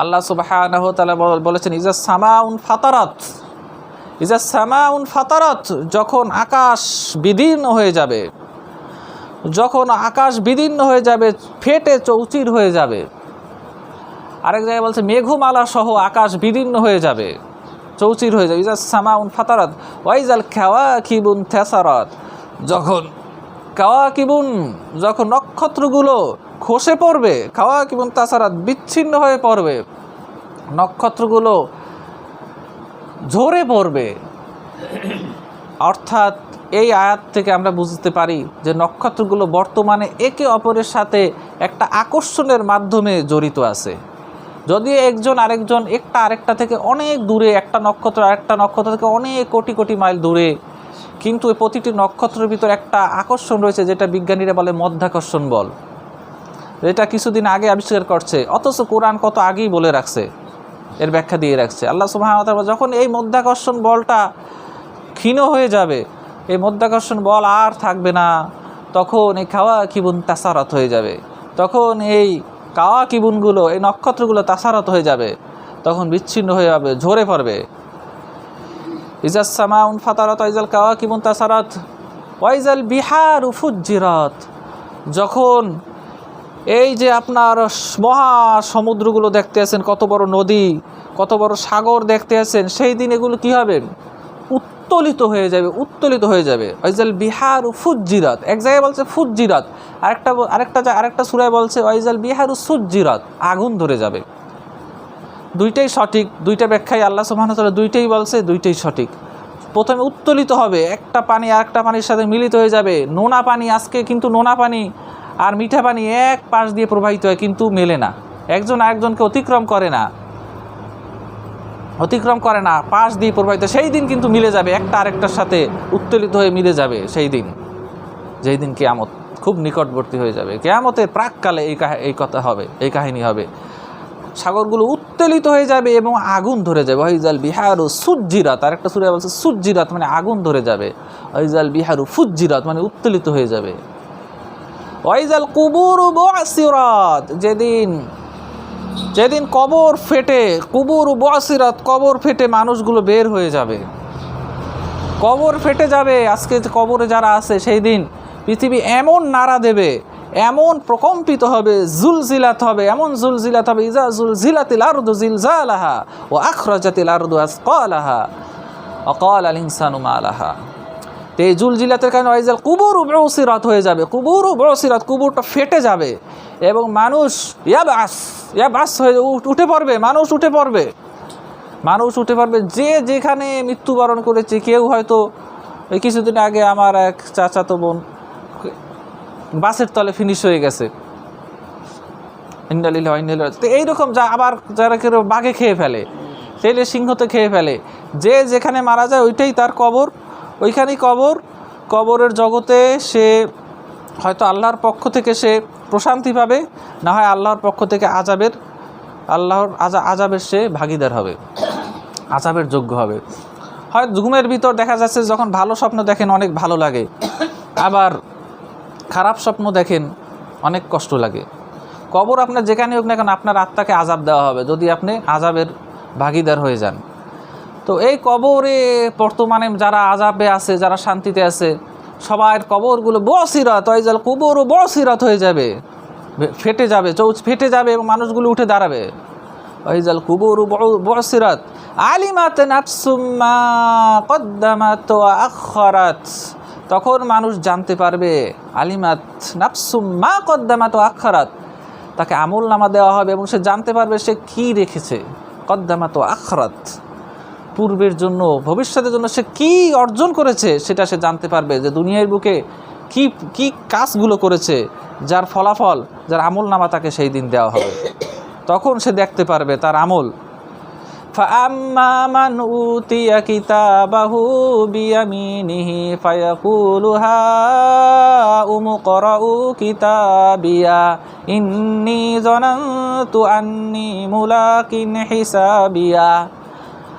আল্লাহ সুবাহ বলেছেন, ইজা সামাউন ফাতারাত। ইজা সামাউন ফাতারাত, যখন আকাশ বিদীর্ণ হয়ে যাবে, যখন আকাশ বিদীর্ণ হয়ে যাবে, ফেটে চৌচির হয়ে যাবে, আরেক জায়গায় বলছে, মেঘমালা সহ আকাশ বিদীর্ণ হয়ে যাবে, চৌচির হয়ে যাবে। ইজা সামাউন ফাতারাত। ওয়াইজাল খেওয়া কিবুন থেসারত। যখন কাওয়া কিবুন যখন নক্ষত্রগুলো খসে পড়বে খাওয়া কিবুন তাসারাত বিচ্ছিন্ন হয়ে পড়বে। নক্ষত্রগুলো ঝরে পড়বে। অর্থাৎ এই আয়াত থেকে আমরা বুঝতে পারি যে নক্ষত্রগুলো বর্তমানে একে অপরের সাথে একটা আকর্ষণের মাধ্যমে জড়িত আছে। যদিও একজন আরেকজন একটা আরেকটা থেকে অনেক দূরে, একটা নক্ষত্র আরেকটা নক্ষত্র থেকে অনেক কোটি কোটি মাইল দূরে কিন্তু এই প্রতিটি নক্ষত্রের ভিতর একটা আকর্ষণ রয়েছে, যেটা বিজ্ঞানীরা বলে মধ্যাকর্ষণ বল। এটা কিছুদিন আগে আবিষ্কার করছে, অথচ কোরআন কত আগেই বলে রাখছে, এর ব্যাখ্যা দিয়ে রাখছে। আল্লাহ সুবাহ যখন এই মধ্যাকর্ষণ বলটা ক্ষীণ হয়ে যাবে, এই মধ্যাকর্ষণ বল আর থাকবে না, তখন এই খাওয়া কিবুন তাসারত হয়ে যাবে, তখন এই কাওয়া কিবুনগুলো এই নক্ষত্রগুলো তাসারত হয়ে যাবে, তখন বিচ্ছিন্ন হয়ে যাবে, ঝরে পড়বে। ইজাজ সামাউন ফাতারত, ওয়াইজাল কাওয়া কিবুন তাসারত, ওয়াইজাল বিহার উফুজ্জিরত যখন এই যে আপনার মহা সমুদ্রগুলো দেখতে আছেন, কত বড় নদী, কত বড় সাগর দেখতে আছেন, সেই দিন এগুলো কী হবে? উত্তোলিত হয়ে যাবে, উত্তোলিত হয়ে যাবে। ওয়াইজাল বিহার ফুজ্জিরাত। এক জায়গায় বলছে ফুজ্জিরাত, আরেকটা আরেকটা আরেকটা সুরায় বলছে ওয়াইজাল বিহারু সুজ্জিরাত। আগুন ধরে যাবে। দুইটাই সঠিক, দুইটা ব্যাখ্যায় আল্লাহ সুবহানাহু দুইটাই বলছে, দুইটাই সঠিক। প্রথমে উত্তোলিত হবে, একটা পানি আরেকটা পানির সাথে মিলিত হয়ে যাবে। নোনা পানি, আজকে কিন্তু নোনা পানি আর মিঠা পানি এক পাশ দিয়ে প্রবাহিত হয়, কিন্তু মেলে না। একজন আরেকজনকে অতিক্রম করে না। অতিক্রম করে না, পাশ দিয়ে প্রবাহিত, সেই দিন কিন্তু মিলে যাবে, একটা আরেকটার সাথে উত্তোলিত হয়ে মিলে যাবে সেই দিন। যেই দিন কেয়ামত খুব নিকটবর্তী হয়ে যাবে। কেয়ামতের প্রাককালে এই এই কথা হবে, এই কাহিনী হবে। সাগরগুলো উত্তেলিত হয়ে যাবে এবং আগুন ধরে যাবে। হইজাল বিহারু সুজ্জিরাত আর একটা সুরে বলছে সুজ্জিরাত মানে আগুন ধরে যাবে। হইজাল বিহারু ফুজ্জিরাত মানে উত্তেলিত হয়ে যাবে। ওয়াইজাল কুবুর বসিরাত যেদিন যেদিন কবর ফেটে, কুবুর বসিরাত কবর ফেটে মানুষগুলো বের হয়ে যাবে। কবর ফেটে যাবে, আজকে কবরে যারা আছে, সেই দিন পৃথিবী এমন নাড়া দেবে এমন প্রকম্পিত হবে, জুলজিলাত হবে, এমন জুলজিলাত হবে, ইজা জুলজিলাতিল আরদু জিলজালাহা ও আখরাজাতিল আরদু আসকালাহা অকাল আল ইনসানু মালাহা। তো এই জুলজিলাতের কারণে ওয়াইজাল কুবুর বড়সিরাত হয়ে যাবে, কুবুর বড়সিরাত কুবুরটা ফেটে যাবে এবং মানুষ ইয়াবাস ইয়াবাস হয়ে উঠে পড়বে, মানুষ উঠে পড়বে। মানুষ উঠে পারবে যে যেখানে মৃত্যুবরণ করেছে, কেউ হয়তো কিছুদিন আগে আমার এক চাচাতো বোন বাসের তলে ফিনিশ হয়ে গেছে। তো এইরকম যা আবার যারা কেউ বাঘে খেয়ে ফেলে, তেলে সিংহতে খেয়ে ফেলে, যে যেখানে মারা যায় ওইটাই তার কবর। ওইখানেই কবর। কবরের জগতে সে হয়তো আল্লাহর পক্ষ থেকে সে প্রশান্তি পাবে, না হয় আল্লাহর পক্ষ থেকে আজাবের আল্লাহর আজা আজাবের সে ভাগিদার হবে আজাবের যোগ্য হবে। হয় ঘুমের ভিতর দেখা যাচ্ছে যখন ভালো স্বপ্ন দেখেন অনেক ভালো লাগে। আবার খারাপ স্বপ্ন দেখেন, অনেক কষ্ট লাগে। কবর আপনার যেখানে হোক না কেন, আপনার আত্মাকে আজাব দেওয়া হবে, যদি আপনি আজাবের ভাগিদার হয়ে যান। তো এই কবরে বর্তমানে যারা আজাবে আছে, যারা শান্তিতে আছে, সবার কবরগুলো বসিরাত ওইজাল কবরও বসিরাত হয়ে যাবে। ফেটে যাবে, চৌচ ফেটে যাবে এবং মানুষগুলো উঠে দাঁড়াবে। ওই ওইজাল কুবুর বসিরাত। আলিমাত নাফসুম্মা কদ্দামাত আখরাত। তখন মানুষ জানতে পারবে, আলিমাত নাফসুম্মা কদ্দামাত ওয়া আখরাত। তাকে আমল নামা দেওয়া হবে এবং সে জানতে পারবে সে কি রেখেছে, কদ্দামাত আখরাত। পূর্বের জন্য, ভবিষ্যতের জন্য সে কি অর্জন করেছে, সেটা সে জানতে পারবে যে দুনিয়ার বুকে কি কি কাজগুলো করেছে, যার ফলাফল, যার আমল নামা তাকে সেই দিন দেওয়া হবে। তখন সে দেখতে পারবে তার আমল فأما من أوتي كتابه بيمينه فيقول هاؤم اقرءوا كتابيا إني ظننت أني ملاق حسابيا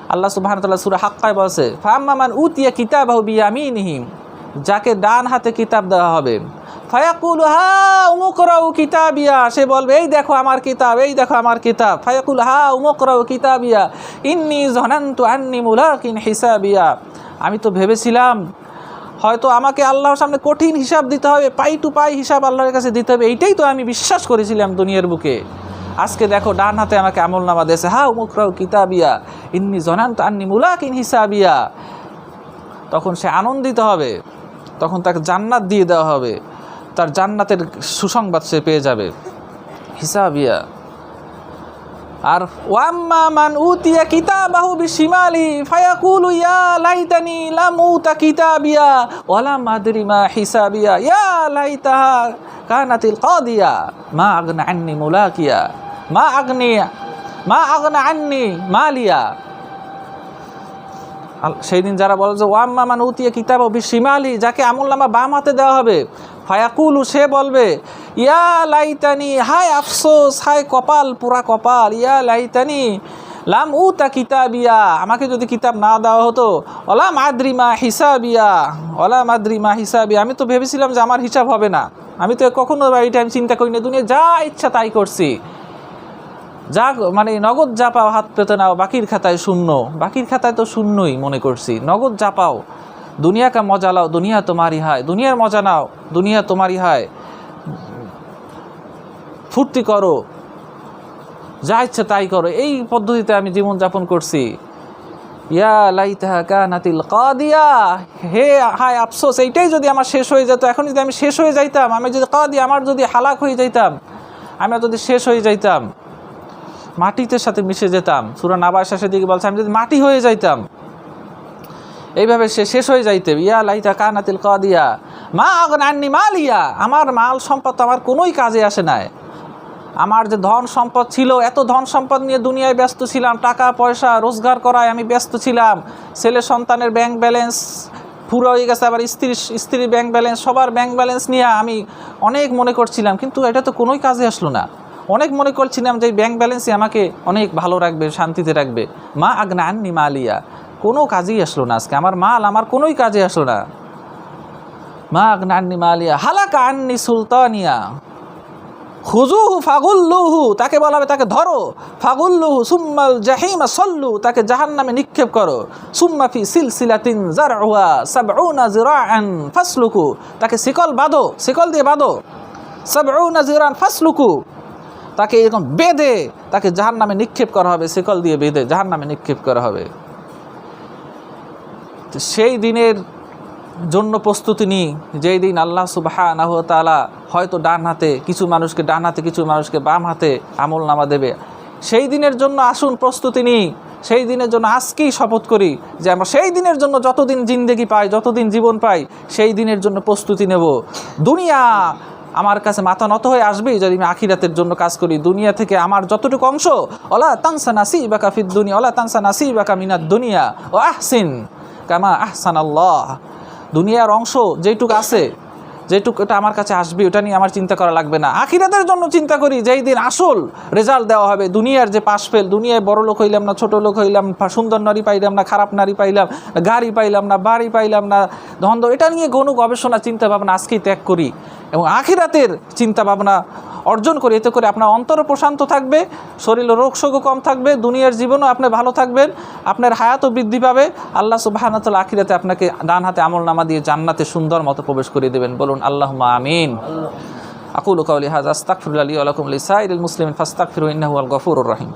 আল্লাহ সুবহান তাল্লাহ সুরা হাক্কায় বলছে ফাম্মামান উতিয়া কিতাবাহু বিয়ামিনহিম যাকে ডান হাতে কিতাব দেওয়া হবে ফায়াকুল হা উমুকরাউ কিতাবিয়া। সে বলবে, এই দেখো আমার কিতাব, এই দেখো আমার কিতাব। ফায়াকুল হা উমুকরাউ কিতাবিয়া। ইন্নি জনান্তু আন্নি মুলাকিন হিসাবিয়া। আমি তো ভেবেছিলাম, হয়তো আমাকে আল্লাহর সামনে কঠিন হিসাব দিতে হবে, পাই টু পাই হিসাব আল্লাহর কাছে দিতে হবে। এইটাই তো আমি বিশ্বাস করেছিলাম দুনিয়ার বুকে। আজকে দেখো, ডান হাতে আমাকে আমল নামা দিয়েছে। হা উমুকরাউ কিতাবিয়া, ইন্নি জনান্ত আন্নি মুলাকিন হিসাবিয়া। তখন সে আনন্দিত হবে, তখন তাকে জান্নাত দিয়ে দেওয়া হবে। তার জান্নাতের সুসংবাদ সে পেয়ে যাবে। হিসাবিয়া। আর ওয়াম্মা মান উতিয়া কিতাবাহু বিশিমালি ফায়াকুলু ইয়া লাইতানি লাম উতা কিতাবিয়া ওয়ালাম আদরি মা হিসাবিয়া। ইয়া লাইতাহা কানাতিল কাদিয়া। মা আগনা আন্নি মুলাকিয়া। মা আগনি, মা আগনা আন্নি মালিয়া। সেই দিন যারা বলে যে ওয়াম্মা মান উতিয়া কিতাব বিশিমালি, যাকে আমল নামা বাম হাতে দেওয়া হবে ফায়াকুলু, সে বলবে, ইয়া লাইতানি, হায় আফসোস, হায় কপাল, পুরা কপাল, ইয়া লাইতানি, লাম উতা কিতাবিয়া, আমাকে যদি কিতাব না দেওয়া হতো, ওলা মাদ্রিমা হিসাবিয়া, ওলা মাদ্রিমা হিসাবিয়া, আমি তো ভেবেছিলাম যে আমার হিসাব হবে না। আমি তো কখনো এই টাইম চিন্তা করি না দুনিয়া যা ইচ্ছা তাই করছি। যা মানে নগদ যা পাও, হাত পেতে নাও, বাকির খাতায় শূন্য। বাকির খাতায় তো শূন্যই মনে করছি। নগদ যা পাও দুনিয়া কা মজা লাও, দুনিয়া তোমারই হায়। দুনিয়ার মজা নাও, দুনিয়া তোমারই হায়। ফুর্তি করো। যা ইচ্ছা তাই করো। এই পদ্ধতিতে আমি জীবনযাপন করছি। ইয়া লাইতাহা কানাতিল কাদিয়া। হে হায় আফসোস, এইটাই যদি আমার শেষ হয়ে যেত এখন যদি আমি শেষ হয়ে যাইতাম, আমি যদি কাদি, আমার যদি হালাক হয়ে যাইতাম আমি যদি শেষ হয়ে যাইতাম, মাটিতে সাথে মিশে যেতাম। সুরা নাবার শেষের দিকে বলছে, আমি যদি মাটি হয়ে যাইতাম এইভাবে সে শেষ হয়ে যাইতে ইয়া লাইতা কানাতিল কাদিয়া। মা আগন আননি মালিয়া। আমার মাল সম্পদ আমার কোনোই কাজে আসে নাই। আমার যে ধন সম্পদ ছিল, এত ধন সম্পদ নিয়ে দুনিয়ায় ব্যস্ত ছিলাম। টাকা, পয়সা, রোজগার করায় আমি ব্যস্ত ছিলাম। ছেলে সন্তানের ব্যাংক ব্যালেন্স পুরো হয়ে গেছে। আবার স্ত্রী স্ত্রীর ব্যাংক ব্যালেন্স সবার ব্যাংক ব্যালেন্স নিয়ে আমি অনেক মনে করছিলাম। কিন্তু এটা তো কোনোই কাজে আসলো না। অনেক মনে করছিলাম যে ব্যাংক ব্যালেন্সই আমাকে অনেক ভালো রাখবে, শান্তিতে রাখবে। মা আগনা আননি মালিয়া। কোনো কাজেই আসলো না আজকে। আমার মাল আমার কোনোই কাজে আসলো না। মা আগনা আননি মালিয়া, হালাকা আননি সুলতানিয়া। খুজুহু ফাগুল্লুহু, তাকে বলা হবে তাকে ধরো। ফাগুল্লুহু সুম্মাল জাহিমা সল্লু, তাকে জাহান নামে নিক্ষেপ করো। সুম্মা ফি সিলসিলাতিন জারউহা সাবউনা জিরাআন ফাসলুকু, তাকে শিকল বাঁধো, শিকল দিয়ে বাঁধো। সাবউনা জিরাআন ফাসলুকু, তাকে এরকম বেঁধে, তাকে জাহান নামে নিক্ষেপ করা হবে, শিকল দিয়ে বেঁধে জাহান নামে নিক্ষেপ করা হবে। সেই দিনের জন্য প্রস্তুতি নিই। যেই দিন আল্লাহ সুবাহ তালা হয়তো ডান হাতে কিছু মানুষকে, ডান হাতে কিছু মানুষকে বাম হাতে আমল নামা দেবে। সেই দিনের জন্য আসুন, প্রস্তুতি নিই। সেই দিনের জন্য আজকেই শপথ করি যে আমরা সেই দিনের জন্য যতদিন জিন্দেগি পাই, যতদিন জীবন পাই, সেই দিনের জন্য প্রস্তুতি নেব। দুনিয়া আমার কাছে মাথা নত হয়ে আসবেই যদি আমি আখিরাতের জন্য কাজ করি। দুনিয়া থেকে আমার যতটুকু অংশ অলা তানসা নাসি বাকা ফিদ দুনিয়া, ওলা তানসা নাসি বাকা মিনাদ দুনিয়া ও আহসিন। কামা আহসান আল্লাহ দুনিয়ার অংশ যেটুকু আছে যেটুকু এটা আমার কাছে আসবে, ওটা নিয়ে আমার চিন্তা করা লাগবে না। আখিরাতের জন্য চিন্তা করি, যেই দিন আসল রেজাল্ট দেওয়া হবে। দুনিয়ার যে পাশ ফেল দুনিয়ায় বড় লোক হইলাম না, ছোট লোক হইলাম সুন্দর নারী পাইলাম না, খারাপ নারী পাইলাম গাড়ি পাইলাম না, বাড়ি পাইলাম না ধন্দ এটা নিয়ে কোনো গবেষণা চিন্তা ভাবনা আজকেই ত্যাগ করি। আখিরাতের চিন্তা ভাবনা অর্জন করি, এতে করে আপনার অন্তর প্রশান্ত থাকবে, শরীর রোগ শোকও কম থাকবে, দুনিয়ার জীবনও আপনি ভালো থাকবেন, আপনার হায়াতও বৃদ্ধি পাবে। আল্লাহ সুবাহানাতাল আখিরাতে আপনাকে ডান হাতে আমল নামা দিয়ে জান্নাতে সুন্দর মতো প্রবেশ করে দেবেন। বলুন আল্লাহ আমিন। আকুল কাউলি হাজ আস্তাকফিরুল্লাহ আলাইকুম লিসাইল মুসলিম ফাস্তাকফিরু ইন্নাহু আল গফুরুর রহিম।